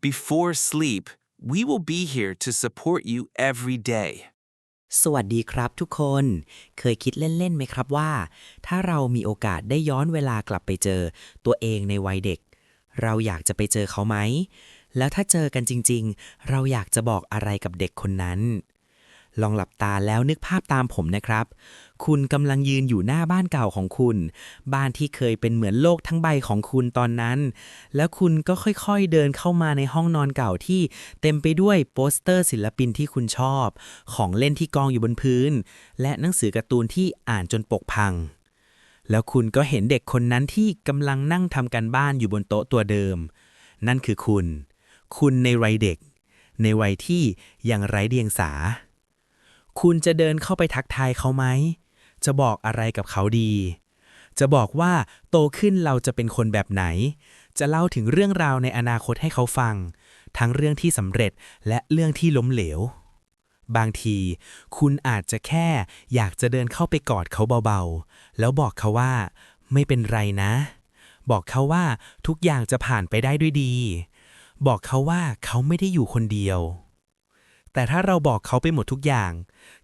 Before sleep, we will be here to support you every day. สวัสดีครับทุกคน เคยคิดเล่นๆไหมครับว่า ถ้าเรามีโอกาสได้ย้อนเวลากลับไปเจอ ตัวเองในวัยเด็ก เราอยากจะไปเจอเขาไหม แล้วถ้าเจอกันจริงๆ เราอยากจะบอกอะไรกับเด็กคนนั้น ลองหลับตาแล้วนึกภาพตามผมนะครับ คุณกำลังยืนอยู่หน้าบ้านเก่าของคุณ บ้านที่เคยเป็นเหมือนโลกทั้งใบของคุณตอนนั้น แล้วคุณก็ค่อยๆเดินเข้ามาในห้องนอนเก่าที่เต็มไปด้วยโปสเตอร์ศิลปินที่คุณชอบ ของเล่นที่กองอยู่บนพื้น และหนังสือการ์ตูนที่อ่านจนปกพังแล้วคุณก็เห็นเด็กคนนั้นที่กำลังนั่งทำการบ้านอยู่บนโต๊ะตัวเดิม นั่นคือคุณ คุณในวัยเด็ก ในวัยที่ยังไร้เดียงสา คุณจะเดินเข้าไปทักทายเขาไหม จะบอกอะไรกับเขาดี จะบอกว่าโตขึ้นเราจะเป็นคนแบบไหน จะเล่าถึงเรื่องราวในอนาคตให้เขาฟัง ทั้งเรื่องที่สำเร็จและเรื่องที่ล้มเหลว บางที คุณอาจจะแค่อยากจะเดินเข้าไปกอดเขาเบาๆ แล้วบอกเขาว่า ไม่เป็นไรนะ บอกเขาว่าทุกอย่างจะผ่านไปได้ด้วยดี บอกเขาว่าเขาไม่ได้อยู่คนเดียว แต่ถ้าเราบอกเขาไปหมดทุกอย่าง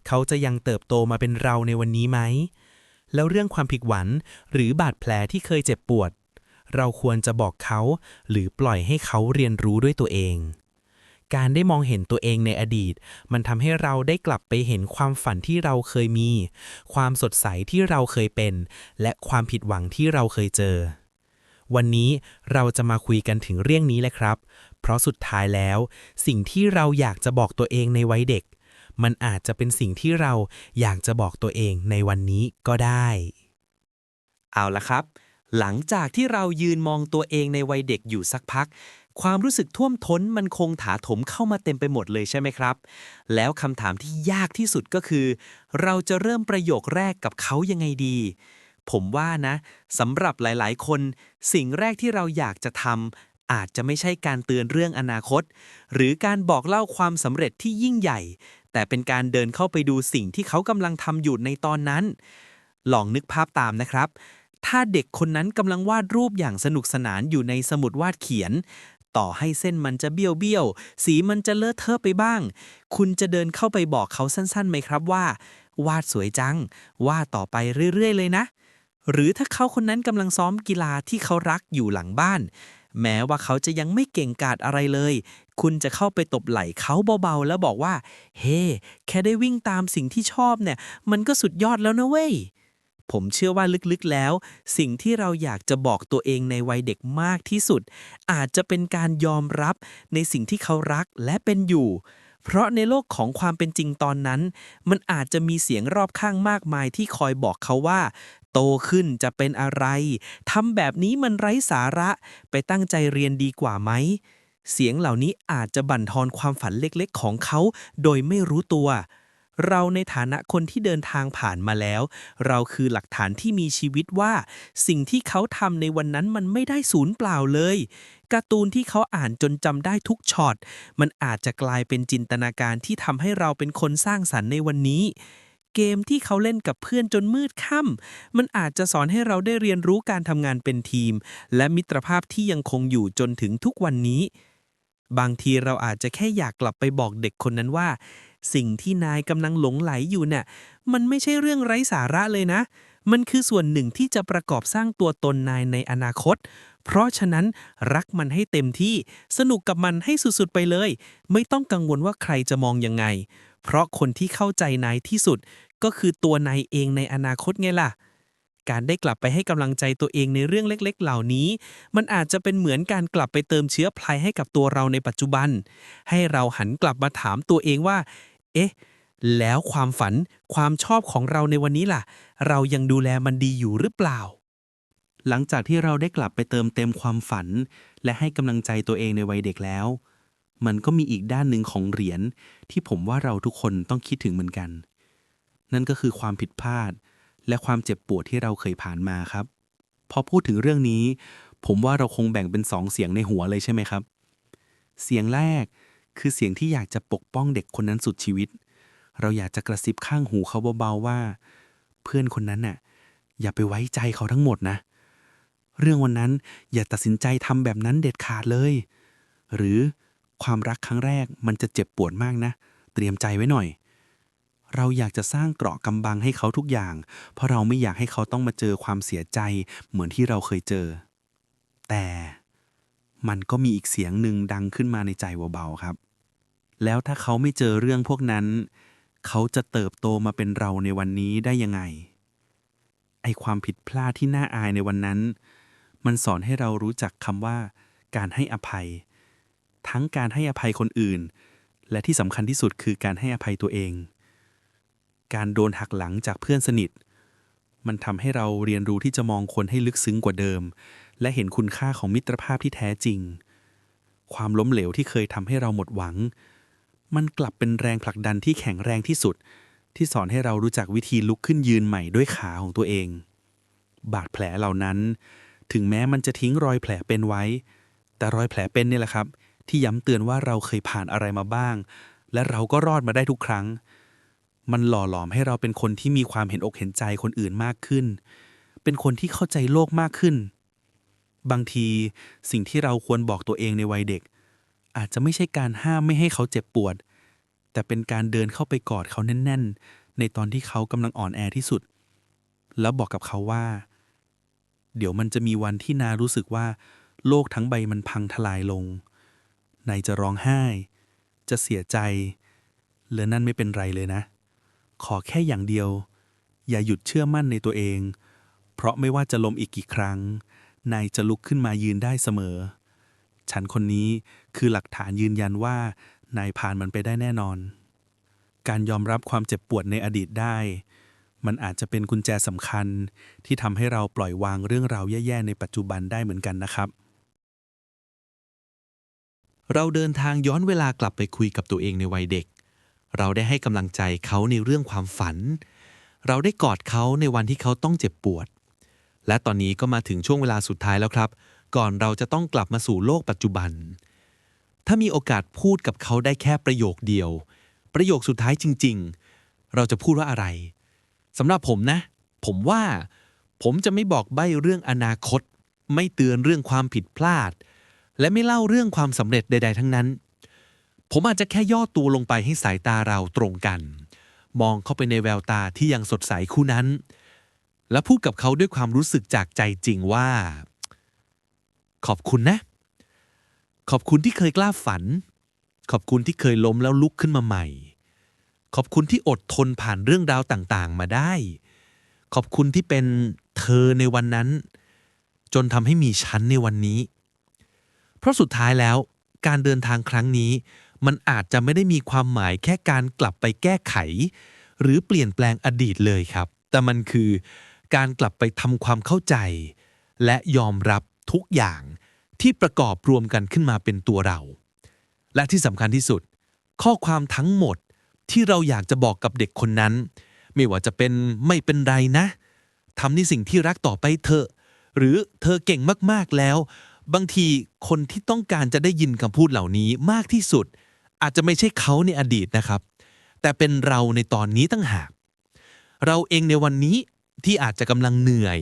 เขาจะยังเติบโตมาเป็นเราในวันนี้ไหม แล้วเรื่องความผิดหวังหรือบาดแผลที่เคยเจ็บปวด เราควรจะบอกเขา หรือปล่อยให้เขาเรียนรู้ด้วยตัวเอง การได้มองเห็นตัวเองในอดีต มันทำให้เราได้กลับไปเห็นความฝันที่เราเคยมี ความสดใสที่เราเคยเป็น และความผิดหวังที่เราเคยเจอ วันนี้เราจะมาคุยกันถึงเรื่องนี้แหละครับ เพราะสุดท้ายแล้ว สิ่งที่เราอยากจะบอกตัวเองในวัยเด็ก มันอาจจะเป็นสิ่งที่เราอยากจะบอกตัวเองในวันนี้ก็ได้ เอาละครับ หลังจากที่เรายืนมองตัวเองในวัยเด็กอยู่สักพักความรู้สึกท่วมท้นมันคงถาถมเข้ามาเต็มไปหมดเลยใช่ไหมครับ แล้วคำถามที่ยากที่สุดก็คือ เราจะเริ่มประโยคแรกกับเขายังไงดี ผมว่านะสำหรับหลายๆ คน สิ่งแรกที่เราอยากจะทำอาจจะไม่ใช่การเตือนเรื่องอนาคต หรือการบอกเล่าความสำเร็จที่ยิ่งใหญ่ แต่เป็นการเดินเข้าไปดูสิ่งที่เขากำลังทำอยู่ในตอนนั้น ลองนึกภาพตามนะครับ ถ้าเด็กคนนั้นกำลังวาดรูปอย่างสนุกสนานอยู่ในสมุดวาดเขียนต่อให้เส้นมันจะเบี้ยวเบี้ยว สีมันจะเลอะเทอะไปบ้าง คุณจะเดินเข้าไปบอกเขาสั้นๆไหมครับว่า วาดสวยจัง วาดต่อไปเรื่อยๆเลยนะ หรือถ้าเขาคนนั้นกำลังซ้อมกีฬาที่เขารักอยู่หลังบ้าน แม้ว่าเขาจะยังไม่เก่งกาจอะไรเลย คุณจะเข้าไปตบไหล่เขาเบาๆ แล้วบอกว่า เฮ้แค่ได้วิ่งตามสิ่งที่ชอบเนี่ย มันก็สุดยอดแล้วนะเว้ย ผมเชื่อว่าลึกๆแล้ว สิ่งที่เราอยากจะบอกตัวเองในวัยเด็กมากที่สุด อาจจะเป็นการยอมรับในสิ่งที่เขารักและเป็นอยู่เพราะในโลกของความเป็นจริงตอนนั้น มันอาจจะมีเสียงรอบข้างมากมายที่คอยบอกเขาว่า โตขึ้นจะเป็นอะไรทำแบบนี้มันไร้สาระไปตั้งใจเรียนดีกว่าไหม เสียงเหล่านี้อาจจะบั่นทอนความฝันเล็กๆ ของเขา โดยไม่รู้ตัว เราในฐานะคนที่เดินทางผ่านมาแล้ว เราคือหลักฐานที่มีชีวิตว่า สิ่งที่เขาทำในวันนั้นมันไม่ได้สูญเปล่าเลยการ์ตูนที่เขาอ่านจนจำได้ทุกช็อตมันอาจจะกลายเป็นจินตนาการที่ทำให้เราเป็นคนสร้างสรรค์ในวันนี้ เกมที่เขาเล่นกับเพื่อนจนมืดค่ำมันอาจจะสอนให้เราได้เรียนรู้การทำงานเป็นทีม และมิตรภาพที่ยังคงอยู่จนถึงทุกวันนี้ บางทีเราอาจจะแค่อยากกลับไปบอกเด็กคนนั้นว่า สิ่งที่นายกำลังหลงไหลอยู่เนี่ยมันไม่ใช่เรื่องไร้สาระเลยนะ มันคือส่วนหนึ่งที่จะประกอบสร้างตัวตนนายในอนาคตเพราะฉะนั้นรักมันให้เต็มที่สนุกกับมันให้สุดๆไปเลย ไม่ต้องกังวลว่าใครจะมองยังไง เพราะคนที่เข้าใจนายที่สุดก็คือตัวนายเองในอนาคตไงล่ะ การได้กลับไปให้กำลังใจตัวเองในเรื่องเล็ก ๆ เหล่านี้ มันอาจจะเป็นเหมือนการกลับไปเติมเชื้อพลายให้กับตัวเราในปัจจุบัน ให้เราหันกลับมาถามตัวเองว่า เอ๊ะ แล้วความฝันความชอบของเราในวันนี้ล่ะ เรายังดูแลมันดีอยู่หรือเปล่าหลังจากที่เราได้กลับไปเติมเต็มความฝัน และให้กำลังใจตัวเองในวัยเด็กแล้ว มันก็มีอีกด้านหนึ่งของเหรียญที่ผมว่าเราทุกคนต้องคิดถึงเหมือนกัน นั่นก็คือความผิดพลาด และความเจ็บปวดที่เราเคยผ่านมาครับ พอพูดถึงเรื่องนี้ ผมว่าเราคงแบ่งเป็นสองเสียงในหัวเลยใช่ไหมครับ เสียงแรกคือเสียงที่อยากจะปกป้องเด็กคนนั้นสุดชีวิต เราอยากจะกระซิบข้างหูเขาเบาๆว่า เพื่อนคนนั้นน่ะ อย่าไปไว้ใจเขาทั้งหมดนะ เรื่องวันนั้นอย่าตัดสินใจทำแบบนั้นเด็ดขาดเลย หรือ ความรักครั้งแรกมันจะเจ็บปวดมากนะ เตรียมใจไว้หน่อย เราอยากจะสร้างเกราะกำบังให้เขาทุกอย่าง เพราะเราไม่อยากให้เขาต้องมาเจอความเสียใจเหมือนที่เราเคยเจอ แต่มันก็มีอีกเสียงหนึ่งดังขึ้นมาในใจเบาๆครับ แล้วถ้าเขาไม่เจอเรื่องพวกนั้น เขาจะเติบโตมาเป็นเราในวันนี้ได้ยังไง ไอความผิดพลาดที่น่าอายในวันนั้น มันสอนให้เรารู้จักคำว่า การให้อภัย ทั้งการให้อภัยคนอื่น และที่สำคัญที่สุดคือการให้อภัยตัวเอง การโดนหักหลังจากเพื่อนสนิท มันทำให้เราเรียนรู้ที่จะมองคนให้ลึกซึ้งกว่าเดิม และเห็นคุณค่าของมิตรภาพที่แท้จริง ความล้มเหลวที่เคยทำให้เราหมดหวัง มันกลับเป็นแรงผลักดันที่แข็งแรงที่สุด ที่สอนให้เรารู้จักวิธีลุกขึ้นยืนใหม่ด้วยขาของตัวเอง บาดแผลเหล่านั้น ถึงแม้มันจะทิ้งรอยแผลเป็นไว้ แต่รอยแผลเป็นเนี่ยแหละครับ ที่ย้ำเตือนว่าเราเคยผ่านอะไรมาบ้าง และเราก็รอดมาได้ทุกครั้ง มันหล่อหลอมให้เราเป็นคนที่มีความเห็นอกเห็นใจคนอื่นมากขึ้น เป็นคนที่เข้าใจโลกมากขึ้น บางทีสิ่งที่เราควรบอกตัวเองในวัยเด็ก อาจจะไม่ใช่การห้ามไม่ให้เขาเจ็บปวด แต่เป็นการเดินเข้าไปกอดเขาแน่น ๆ ในตอนที่เขากำลังอ่อนแอที่สุด แล้วบอกกับเขาว่า เดี๋ยวมันจะมีวันที่นารู้สึกว่า โลกทั้งใบมันพังทลายลง นายจะร้องไห้ จะเสียใจและนั่นไม่เป็นไรเลยนะ ขอแค่อย่างเดียว อย่าหยุดเชื่อมั่นในตัวเอง เพราะไม่ว่าจะล้มอีกกี่ครั้ง นายจะลุกขึ้นมายืนได้เสมอ ฉันคนนี้คือหลักฐานยืนยันว่านายผ่านมันไปได้แน่นอน การยอมรับความเจ็บปวดในอดีตได้ มันอาจจะเป็นกุญแจสำคัญที่ทำให้เราปล่อยวางเรื่องราวแย่ๆในปัจจุบันได้เหมือนกันนะครับ เราเดินทางย้อนเวลากลับไปคุยกับตัวเองในวัยเด็ก เราได้ให้กำลังใจเขาในเรื่องความฝัน เราได้กอดเขาในวันที่เขาต้องเจ็บปวด และตอนนี้ก็มาถึงช่วงเวลาสุดท้ายแล้วครับ ก่อนเราจะต้องกลับมาสู่โลกปัจจุบัน ถ้ามีโอกาสพูดกับเขาได้แค่ประโยคเดียว ประโยคสุดท้ายจริง ๆ เราจะพูดว่าอะไรสำหรับผมนะ ผมว่า ผมจะไม่บอกใบ้เรื่องอนาคต ไม่เตือนเรื่องความผิดพลาด และไม่เล่าเรื่องความสำเร็จใด ๆ ทั้งนั้น ผมอาจจะแค่ย่อตัวลงไปให้สายตาเราตรงกัน มองเข้าไปในแววตาที่ยังสดใสคู่นั้น และพูดกับเขาด้วยความรู้สึกจากใจจริงว่า ขอบคุณนะ ขอบคุณที่เคยกล้าฝัน ขอบคุณที่เคยล้มแล้วลุกขึ้นมาใหม่ ขอบคุณที่อดทนผ่านเรื่องราวต่างๆ มาได้ ขอบคุณที่เป็นเธอในวันนั้น จนทำให้มีฉันในวันนี้ เพราะสุดท้ายแล้วการเดินทางครั้งนี้ มันอาจจะไม่ได้มีความหมายแค่การกลับไปแก้ไข หรือเปลี่ยนแปลงอดีตเลยครับ แต่มันคือการกลับไปทำความเข้าใจ และยอมรับทุกอย่างที่ประกอบรวมกันขึ้นมาเป็นตัวเรา และที่สำคัญที่สุด ข้อความทั้งหมดที่เราอยากจะบอกกับเด็กคนนั้น ไม่ว่าจะเป็นไม่เป็นไรนะทำในสิ่งที่รักต่อไปเถอะ หรือเธอเก่งมากๆแล้ว บางทีคนที่ต้องการจะได้ยินคำพูดเหล่านี้มากที่สุด อาจจะไม่ใช่เขาในอดีตนะครับ แต่เป็นเราในตอนนี้ตั้งหาก เราเองในวันนี้ที่อาจจะกำลังเหนื่อย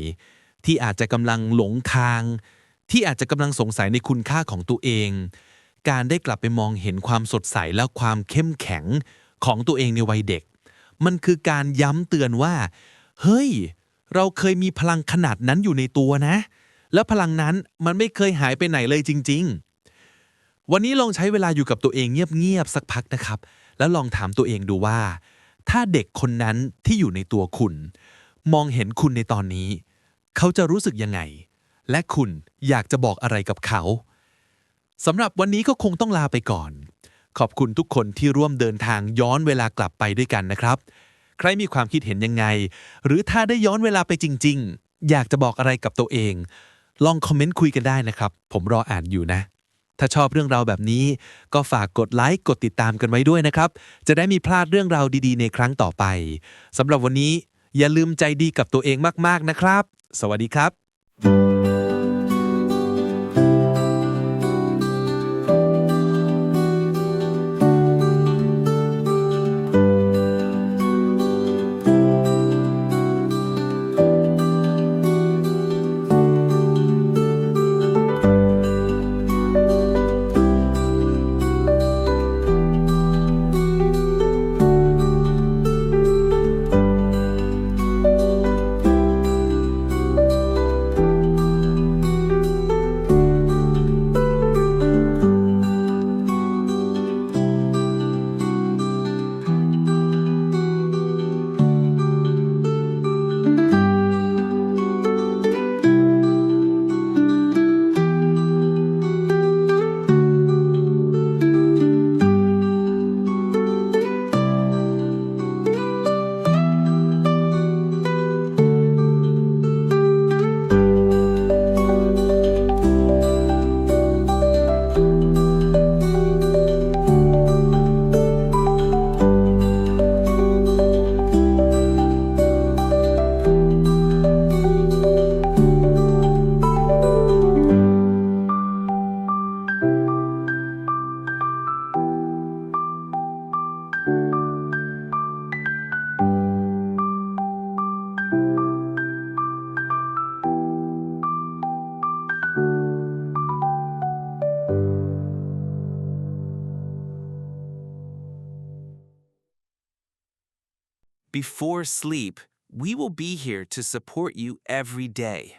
ที่อาจจะกำลังหลงทาง ที่อาจจะกำลังสงสัยในคุณค่าของตัวเอง การได้กลับไปมองเห็นความสดใสและความเข้มแข็งของตัวเองในวัยเด็ก มันคือการย้ำเตือนว่า เฮ้ย เราเคยมีพลังขนาดนั้นอยู่ในตัวนะ แล้วพลังนั้นมันไม่เคยหายไปไหนเลยจริง ๆ วันนี้ลองใช้เวลาอยู่กับตัวเองเงียบๆสักพักนะครับ แล้วลองถามตัวเองดูว่า ถ้าเด็กคนนั้นที่อยู่ในตัวคุณ มองเห็นคุณในตอนนี้ เขาจะรู้สึกยังไง และคุณอยากจะบอกอะไรกับเขาสำหรับวันนี้ก็คงต้องลาไปก่อน ขอบคุณทุกคนที่ร่วมเดินทางย้อนเวลากลับไปด้วยกันนะครับ ใครมีความคิดเห็นยังไง หรือถ้าได้ย้อนเวลาไปจริง ๆ อยากจะบอกอะไรกับตัวเอง ลองคอมเมนต์คุยกันได้นะครับ ผมรออ่านอยู่นะ ถ้าชอบเรื่องราวแบบนี้ ก็ฝากกดไลค์กดติดตามกันไว้ด้วยนะครับ จะได้มีพลาดเรื่องราวดีๆ ในครั้งต่อไปสำหรับวันนี้ อย่าลืมใจดีกับตัวเองมากๆนะครับ สวัสดีครับ Before sleep, we will be here to support you every day.